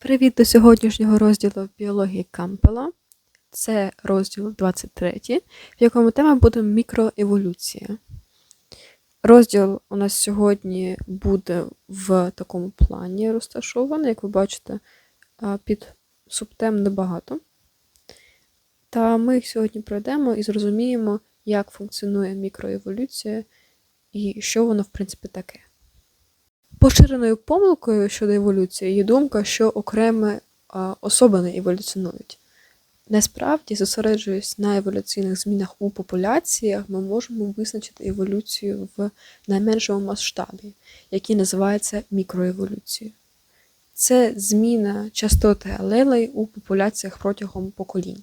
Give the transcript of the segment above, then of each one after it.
Привіт до сьогоднішнього розділу біології Кампела. Це розділ 23, в якому тема буде мікроеволюція. Розділ у нас сьогодні буде в такому плані розташований, як ви бачите, під субтем небагато. Та ми їх сьогодні пройдемо і зрозуміємо, як функціонує мікроеволюція і що воно, в принципі, таке. Поширеною помилкою щодо еволюції є думка, що окремі особини еволюціонують. Насправді, зосереджуючись на еволюційних змінах у популяціях, ми можемо визначити еволюцію в найменшому масштабі, який називається мікроеволюцією. Це зміна частоти алелей у популяціях протягом поколінь.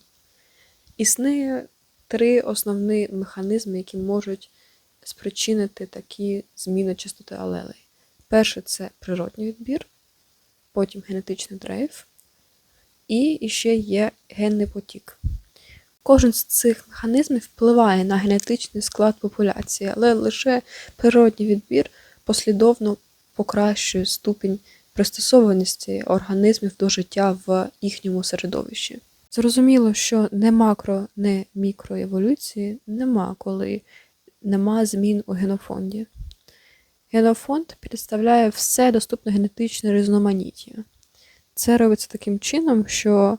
Існує три основні механізми, які можуть спричинити такі зміни частоти алелей. Перше це природній відбір, потім генетичний дрейф, і ще є генний потік. Кожен з цих механізмів впливає на генетичний склад популяції, але лише природній відбір послідовно покращує ступінь пристосованості організмів до життя в їхньому середовищі. Зрозуміло, що не макро, не мікроеволюції нема, коли нема змін у генофонді. Генофонд представляє все доступне генетичне різноманіття. Це робиться таким чином, що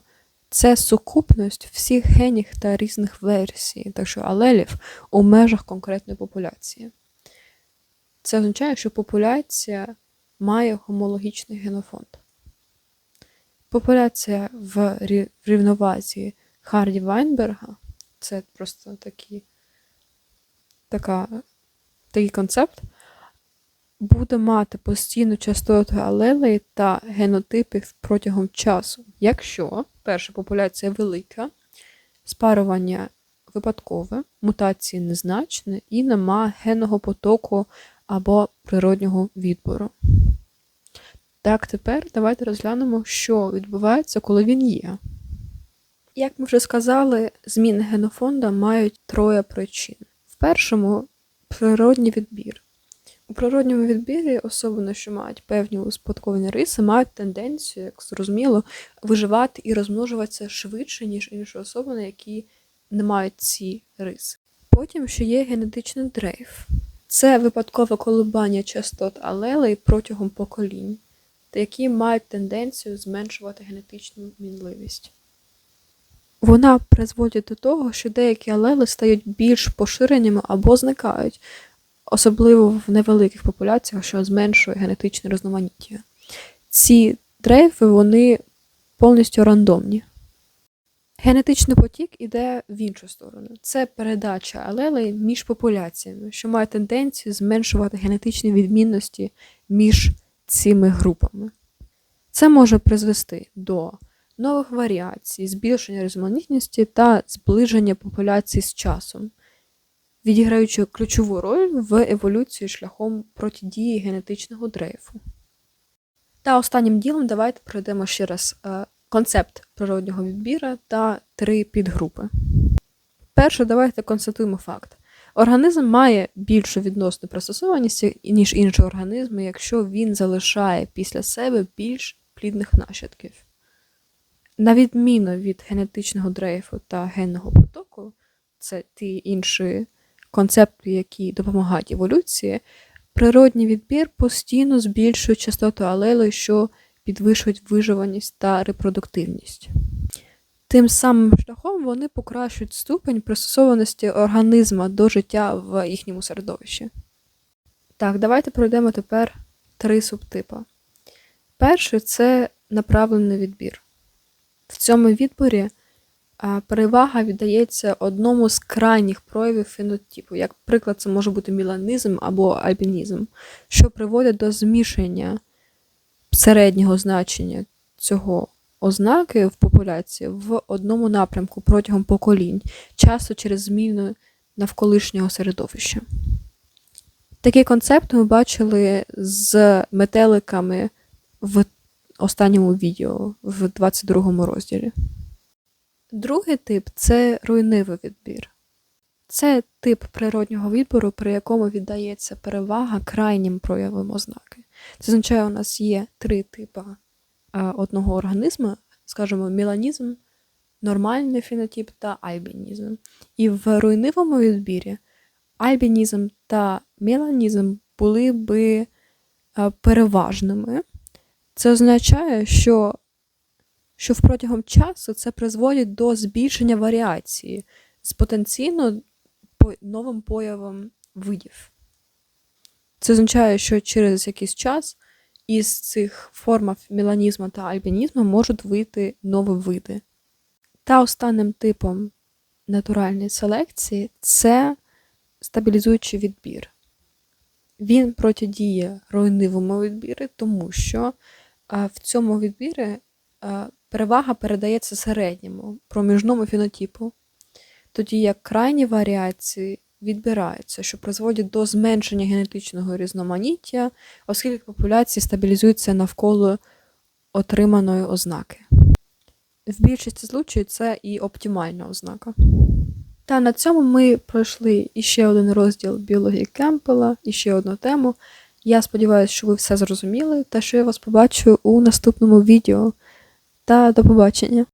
це сукупність всіх генів та різних версій, так що алелів у межах конкретної популяції. Це означає, що популяція має гомологічний генофонд. Популяція в рівновазі Харді Вайнберга це просто такі, така, такий концепт буде мати постійну частоту алелей та генотипів протягом часу, якщо перша популяція велика, спарування випадкове, мутації незначні і нема генного потоку або природнього відбору. Так, тепер давайте розглянемо, що відбувається, коли він є. Як ми вже сказали, зміни генофонда мають троє причин. В першому природній відбір. У природньому відбірі особини, що мають певні успадковані риси, мають тенденцію, як зрозуміло, виживати і розмножуватися швидше, ніж інші особини, які не мають ці риси. Потім ще є генетичний дрейф. Це випадкове колебання частот алелей протягом поколінь, які мають тенденцію зменшувати генетичну мінливість. Вона призводить до того, що деякі алели стають більш поширеними або зникають, особливо в невеликих популяціях, що зменшує генетичне різноманіття. Ці дрейфи вони повністю рандомні. Генетичний потік іде в іншу сторону. Це передача алелей між популяціями, що має тенденцію зменшувати генетичні відмінності між цими групами. Це може призвести до нових варіацій, збільшення різноманітності та зближення популяцій з часом відіграючи ключову роль в еволюції шляхом протидії генетичного дрейфу. Та останнім ділом давайте пройдемо ще раз е, концепт природнього відбіру та три підгрупи. Перше, давайте констатуємо факт. Організм має більшу відносну пристосованість, ніж інші організми, якщо він залишає після себе більш плідних нащадків. На відміну від генетичного дрейфу та генного потоку, це ті інші концепти, які допомагають еволюції, природній відбір постійно збільшує частоту алелей, що підвищують виживаність та репродуктивність. Тим самим шляхом вони покращують ступень пристосованості організма до життя в їхньому середовищі. Так, давайте пройдемо тепер три субтипи. Перший це направлений відбір. В цьому відборі перевага віддається одному з крайніх проявів фенотипу. Як приклад, це може бути міланізм або альбінізм, що приводить до змішання середнього значення цього ознаки в популяції в одному напрямку протягом поколінь, часто через зміну навколишнього середовища. Такий концепт ми бачили з метеликами в останньому відео в 22 розділі. Другий тип це руйнивий відбір. Це тип природнього відбору, при якому віддається перевага крайнім проявам ознаки. Це означає, у нас є три типи е, одного організму, скажімо, меланізм, нормальний фенотип та альбінізм. І в руйнивому відбірі альбінізм та меланізм були би е, переважними. Це означає, що, що протягом часу це призводить до збільшення варіації з потенційно новим появом видів. Це означає, що через якийсь час із цих форм меланізму та альбінізму можуть вийти нові види. Та останнім типом натуральної селекції це стабілізуючий відбір. Він протидіє руйнивому відбірі, тому що в цьому відбірі перевага передається середньому проміжному фенотипу, тоді як крайні варіації відбираються, що призводять до зменшення генетичного різноманіття, оскільки популяції стабілізуються навколо отриманої ознаки. В більшості случаїв це і оптимальна ознака. Та на цьому ми пройшли іще один розділ біології Кемпела, і ще одну тему. Я сподіваюся, що ви все зрозуміли та що я вас побачу у наступному відео. Та до побачення!